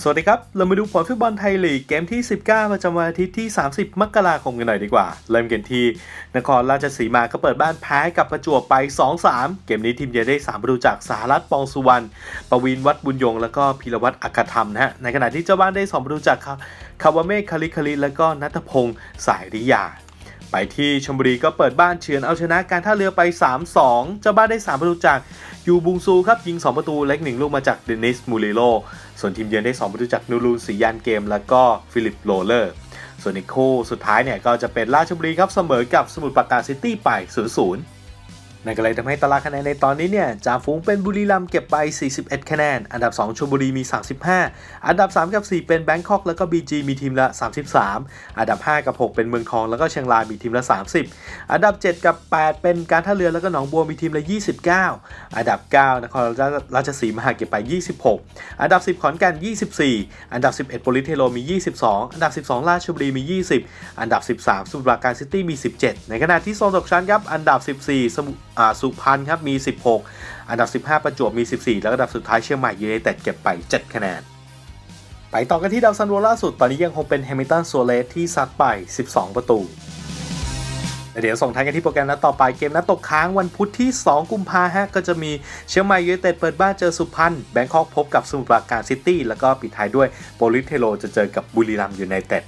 สวัสดีครับ เรามาดูผลฟุตบอลไทยลีกเกมที่ 19 ประจำวันอาทิตย์ที่ 30 มกราคมกันหน่อยดีกว่า เริ่มกันที่นครราชสีมาก็เปิดบ้านแพ้กับประจวบไป 2-3 เกมนี้ทีมเยือนได้3ประตูจากสหรัฐปองสุวรรณ ปวีนวัดบุญยง แล้วก็พิรวัตรอักธรรมนะฮะ ในขณะที่เจ้าบ้านได้ 2 ประตูจากคาวาเมฆคาริคาริแล้วก็นัทพงศ์สายริยา ไปที่ชมบุรีก็เปิดบ้านเฉือนเอาชนะการท่าเรือไป 3-2 เจ้าบ้านได้ 3 ประตูจากยูบุงซูครับยิง 2 ประตูเล็ก1ลูกมาจากเดนิสมูริโล ส่วนทีมเยือนได้ 2 ประตูจากนูรูนสียานเกม แล้วก็ฟิลิปโรเลอร์ ส่วนอีกคู่สุดท้ายเนี่ยก็จะเป็นราชบุรีครับเสมอกับสมุทรปราการซิตี้ไป 0-0 นั่นก็เลยทำให้ตารางคะแนนในตอนนี้เนี่ยจ่าฝูงเป็นบุรีรัมย์เก็บไป 41 คะแนน อันดับ 2ชลบุรีมี 35 อันดับ 3 กับ 4 เป็นแบงคอกแล้วก็ BG มีทีมละ 33 อันดับ 5 กับ 6 เป็นเมืองทองแล้วก็เชียงรายมีทีมละ 30 อันดับ 7 กับ 8 เป็นการท่าเรือแล้วก็หนองบัวมีทีมละ 29 อันดับ 9นครราชสีมาเก็บไป 26 อันดับ 10 ขอนแก่น 24 อันดับ 11โปลิเทโรมี 22 อันดับ 12 ราชบุรีมี 20 อันดับ 13สมุทรราการซิตี้มี 17 ในขณะที่โซนตกชั้นครับ อันดับ 14 สมุอ่าสุพรรณครับมี 16 อันดับ 15 ประจวบมี 14 แล้วก็อันดับสุดท้ายเชียงใหม่ยูไนเต็ดเก็บไป 7 คะแนน ไปต่อกันที่ดาวซันโวล่าสุด ตอนนี้ยังคงเป็นแฮมิลตันโซเลสที่ซัดไป 12 ประตูเดี๋ยวส่งท้ายกันที่โปรแกรมนัดต่อไปเกมนัดตกค้างวันพุธที่ 2 กุมภาฮะก็จะมีเชียงใหม่ยูไนเต็ดเปิดบ้านเจอสุพรรณแบงคอกพบกับสมุทรปราการซิตี้แล้วก็ปิดท้ายด้วยโปลิสเทโรจะเจอกับบุรีรัมย์ยูไนเต็ด